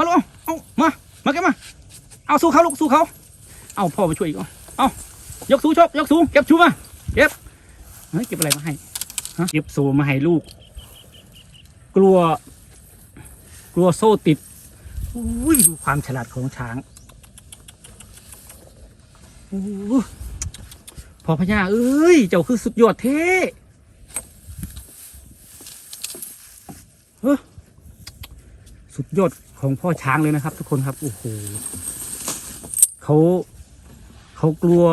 มาลูกเอามา มาเก็บมา เอาสู้เขาลูกสู้เขา เอาพ่อมาช่วยอีกเอาเอายกสูงชกยกสูงเก็บชูมา เก็บ เฮ้ยเก็บอะไรมาให้ฮะเก็บโซ่มาให้ลูก กลัว กลัวโซ่ติดอุ้ยดูความฉลาดของช้างโอ้โหพอพญาเอ้ย เจ้าคือสุดยอดเท่เฮ้อ สุดยอดของพ่อช้างเลยนะครับ ทุกคนครับโอ้โหเขาเขากลัว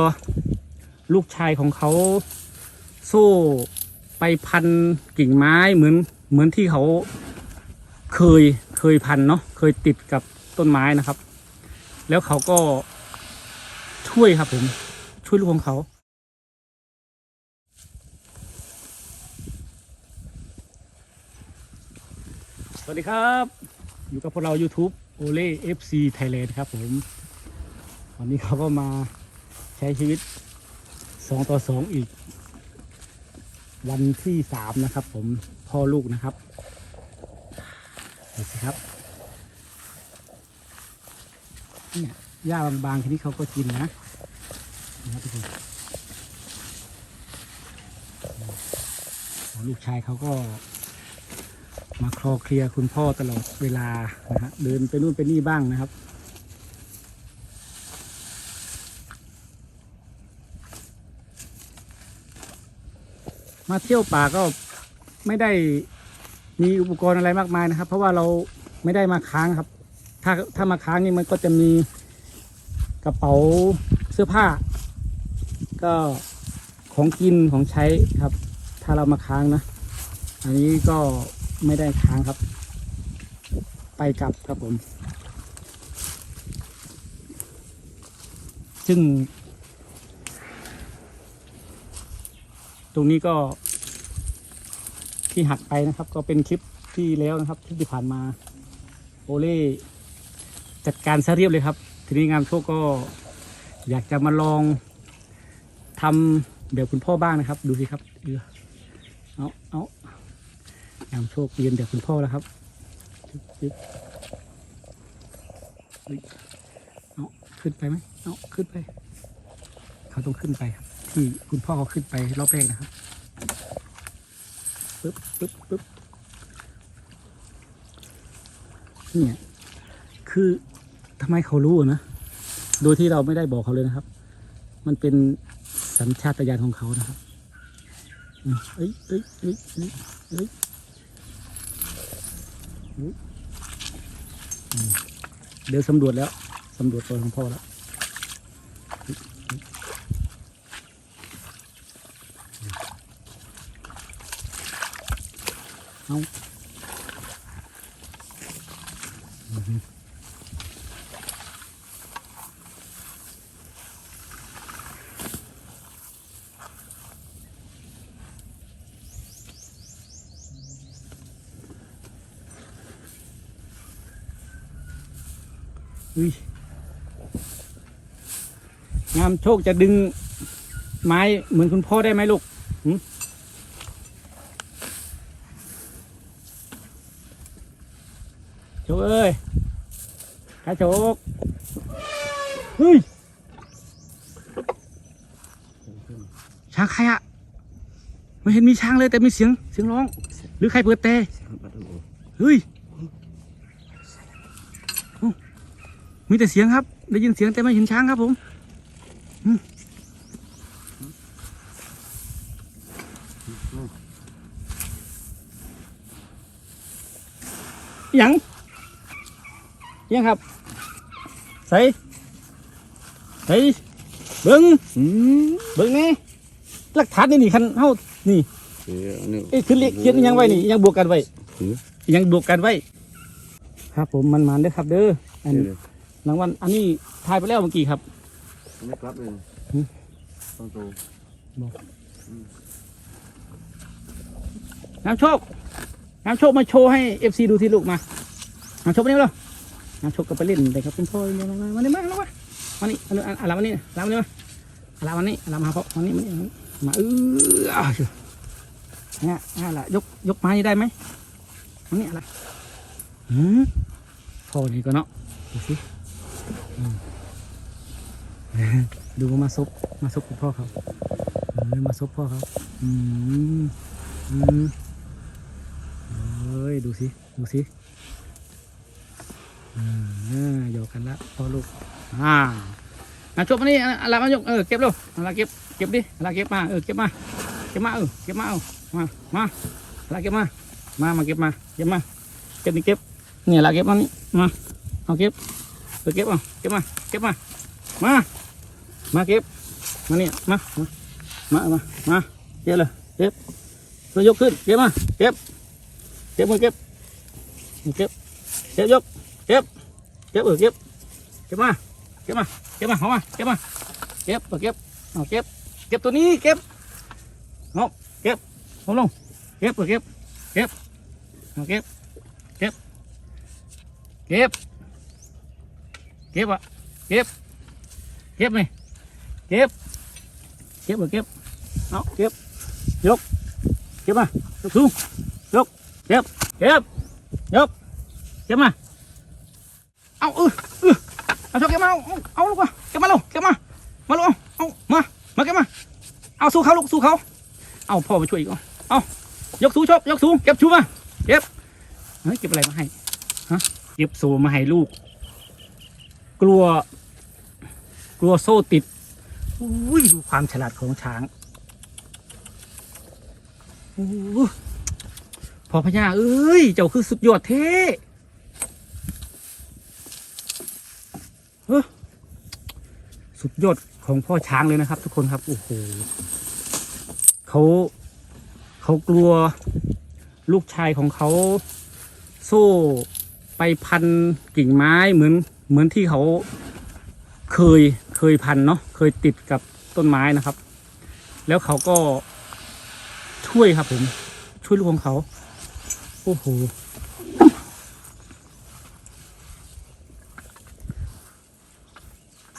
ลูกชายของเขาโซ่ไปพันกิ่งไม้เหมือนเหมือนที่เขาเคยเคยพันเนาะเคยติดกับต้นไม้นะครับ แล้วเขาก็ช่วยครับผมช่วยลูกของเขาสวัสดีครับ อยู่กับพวกเรา YouTube โอเล่ FC Thailand ครับผม วันนี้เขาก็มาใช้ชีวิต 2 ต่อ 2 อีก วันที่ 3 นะครับผมพ่อลูกนะครับดูสิครับเนี่ยหญ้าบางๆทีนี้เขาก็กินนะนะครับทุกคนลูกชายเขาก็ มาคลอเคลียร์คุณพ่อตลอดเวลานะฮะเดินไปนู่นไปนี่บ้างนะครับ มาเที่ยวป่าก็ไม่ได้มีอุปกรณ์อะไรมากมายนะครับ เพราะว่าเราไม่ได้มาค้างครับ ถ้าถ้ามาค้างนี่มันก็จะมีกระเป๋าเสื้อผ้า ก็ของกินของใช้ครับ ถ้าเรามาค้างนะ อันนี้ก็ไม่ได้ค้างครับ ไปกลับครับผม ซึ่ง ตรงนี้ก็ ที่หักไปนะครับ ก็เป็นคลิปที่แล้วนะครับคลิปที่ผ่านมา โอเล่จัดการซะเรียบเลยครับ ทีนี้งามโชคก็อยากจะมาลองทำแบบคุณพ่อบ้างนะครับ ดูสิครับเรือเอาเอา งามโชคเรียนแบบคุณพ่อแล้วครับเอาขึ้นไปไหมเอาขึ้นไป เขาต้องขึ้นไปครับ ที่คุณพ่อเขาขึ้นไปรอบแรกนะครับปึ๊บปึ๊บปึ๊บเนี่ย คือทำไมเขารู้นะ โดยที่เราไม่ได้บอกเขาเลยนะครับ มันเป็นสัญชาตญาณของเขานะครับ เอ้ยเอ้ยเอ้ยเอ้ย เดี๋ยวสำรวจแล้วสำรวจตัวของพ่อแล้วเอา อุ้ยงามโชคจะดึงไม้เหมือนคุณพ่อได้ไหมลูกโชคเอ้ยข้าโชคเฮ้ยช้างใครอะไม่เห็นมีช้างเลยแต่มีเสียงเสียงร้อง หรือใครเปิดแต่เฮ้ยโอ้ มีแต่เสียงครับ ได้ยินเสียงแต่ไม่เห็นช้างครับผมอืมหยังยังครับ ใส่ใส่เบิ้งอืมเบิ้งแนี่หลักฐานนี่นี่คันเฮานี่เดี๋ยวนี่เอ้ยคือเลขเขียนอิหยังไว้นี่อิหยังบวกกันไว้หืออิหยังบวกกันไว้ ครับผมมันมันๆเด้อครับเด้ออันเดี๋ยว รางวัลอันนี้ทายไปแล้วเมื่อกี้ครับไม่กลับเลยหือต้องโตน้ำโชค น้ำโชคมาโชว์ให้เอฟซีดูที่ลูกมา น้ำโชคมานี่มาเร็วน้ำโชคก็ไปเล่นแต่ครับคุณพ่อมามามานี่มาแล้วมามานี่เอาเอาอะไรมานี่อะไรมานี่มาอะไรมานี่อะไรมาเพราะมานี่มานี่มาเออเอาเชียวเนี่ยอะไรยกยกไม้นี่ได้ไหมมานี่อะไรหืมพ่อนี่ก็เนาะดูสิอืม ดูมาซบมาซบกับพ่อเขาเออมาซบพ่อเขาอืมอืมเอ้ยดูสิดูสิอ่าหยอกกันละพ่อลูกอ่าอะจบมานี่อะไรมายกเออเก็บเร็วอะไรเก็บเก็บดิอะไรเก็บมาเออเก็บมาเก็บมาเออเก็บมาเอามามาอะไรเก็บมามามาเก็บมาเก็บมาเก็บนี่เก็บเนี่ยอะไรเก็บมานี่มาเอาเก็บ เออเก็บเอาเก็บมา เก็บมา มา มาเก็บ มาเนี่ยมา มา มา มาเก็บเลยเก็บตัวยกขึ้น เก็บมา เก็บ เก็บมือเก็บ เก็บ เก็บยก เก็บ เก็บเออเก็บ เก็บมา เก็บมา เก็บมาเอามา เก็บมา เก็บเก็บเอาเก็บ เก็บตัวนี้ เก็บเอาเก็บเอาลง เก็บเออเก็บ เก็บเอาเก็บ เก็บ เก็บ ก็บอะเก็บ เก็บไหมเก็บ เก็บเก็บ เอาเก็บ ยก เก็บมายกสูงยก เก็บ เก็บ ยก เก็บมา เอาเออเออเอาชกเก็บมา เอาเอาลูกมาเก็บมาลูกเก็บมา มาลูกเอาเอามา มาเก็บมา เอาสู้เขาลูกสู้เขา เอาพ่อไปช่วยอีกเอาเอายกสูงชกยกสูงเก็บชูมา เก็บ เฮ้ยเก็บอะไรมาให้ ฮะ เก็บสูมาให้ลูก กลัว กลัวโซ่ติดอุ้ยดูความฉลาดของช้างอพอพญาเอ้ย เจ้าคือสุดยอดเท่สุดยอดของพ่อช้างเลยนะครับ ทุกคนครับโอ้โหเขาเขากลัวลูกชายของเขาโซ่ไปพันกิ่งไม้เหมือน เหมือนที่เขาเคยเคยพันเนาะเคยติดกับต้นไม้นะครับ แล้วเขาก็ช่วยครับผม ช่วยลูกของเขาโอ้โห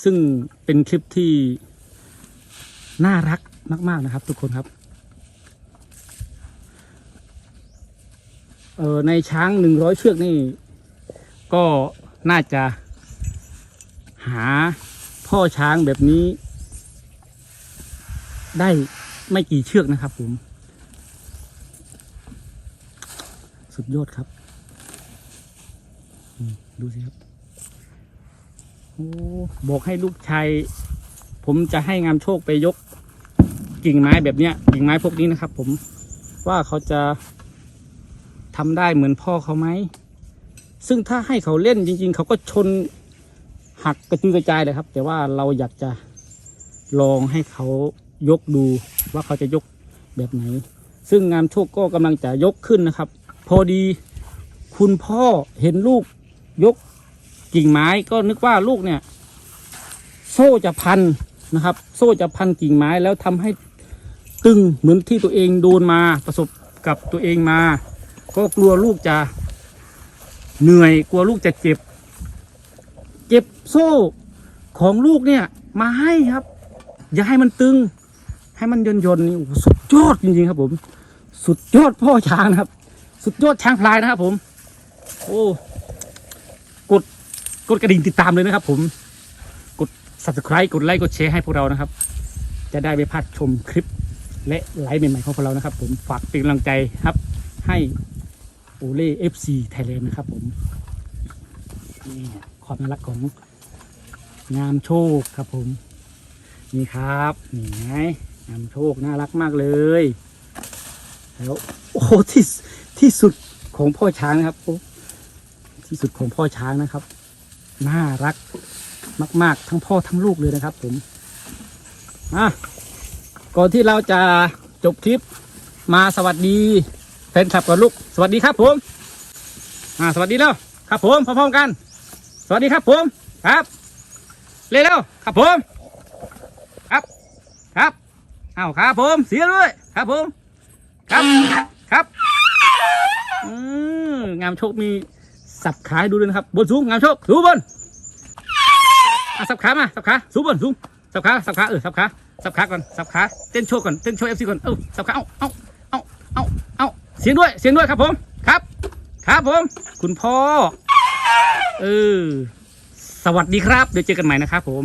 ซึ่งเป็นคลิปที่น่ารักมาก ๆ นะครับ ทุกคนครับ เออในช้างหนึ่งร้อยเชือกนี่ ก็น่าจะ หาพ่อช้างแบบนี้ ได้ไม่กี่เชือกนะครับผม สุดยอดครับ ดูสิครับ โอ้บอกให้ลูกชายผมจะให้งามโชคไปยกกิ่งไม้แบบเนี้ย กิ่งไม้พวกนี้นะครับ ผมว่าเขาจะทำได้เหมือนพ่อเขาไหม ซึ่งถ้าให้เขาเล่นจริง ๆ เขาก็ชน หักกระจุยกระจายเลยครับ แต่ว่าเราอยากจะลองให้เขายกดูว่าเขาจะยกแบบไหน ซึ่งงานโชคก็กำลังจะยกขึ้นนะครับ พอดีคุณพ่อเห็นลูกยกกิ่งไม้ก็นึกว่าลูกเนี่ย โซ่จะพันนะครับ โซ่จะพันกิ่งไม้แล้วทำให้ตึงเหมือนที่ตัวเองโดนมาประสบกับตัวเองมา ก็กลัวลูกจะเหนื่อยกลัวลูกจะเจ็บ โซ่ของลูกเนี่ย มาให้ครับ อย่าให้มันตึง ให้มันยนยนนี่โอ้โหสุดยอดจริงๆครับผม สุดยอดพ่อช้างครับ สุดยอดช้างพลายนะครับผม โอ้กดกดกระดิ่งติดตามเลยนะครับ ผมกด subscribe กดไลค์กดแชร์ให้พวกเรานะครับ จะได้ไม่พลาดชมคลิป และไลฟ์ใหม่ๆของพวกเรานะครับ ผมฝากเป็นกำลังใจครับ ให้โอเล่เอฟซีไทยแลนด์นะครับ ผมนี่ความน่ารักของ งามโชคครับผม นี่ครับนี่ไงงามโชคน่ารักมากเลยแล้วโอ้ที่ที่สุดของพ่อช้างนะครับโอ้ที่สุดของพ่อช้างนะครับ น่ารักมาก ๆ ทั้งพ่อทั้งลูกเลยนะครับ ผมอะก่อนที่เราจะจบคลิปมาสวัสดีแฟนคลับก่อนลูก สวัสดีครับผม อ่า สวัสดีแล้วครับผมพร้อมๆกัน สวัสดีครับผมครับ เร็วๆครับผม ครับ ครับเอาครับผม เสียด้วย ครับผม ครับ ครับ อืมงามโชคมีสับขาดูด้วยนะครับ บนสูงงามโชคสูงบนอะสับขามา สับขา สูงบนสูง สับขา สับขา เออ สับขา สับขาก่อน สับขา เต้นโชว์ก่อน เต้นโชว์เอฟซีก่อน เออสับขา เอาเอาเอาเอาเอาเสียงด้วย เสียงด้วยครับผม ครับ ครับผม คุณพ่อ เออ สวัสดีครับ เดี๋ยวเจอกันใหม่นะครับผม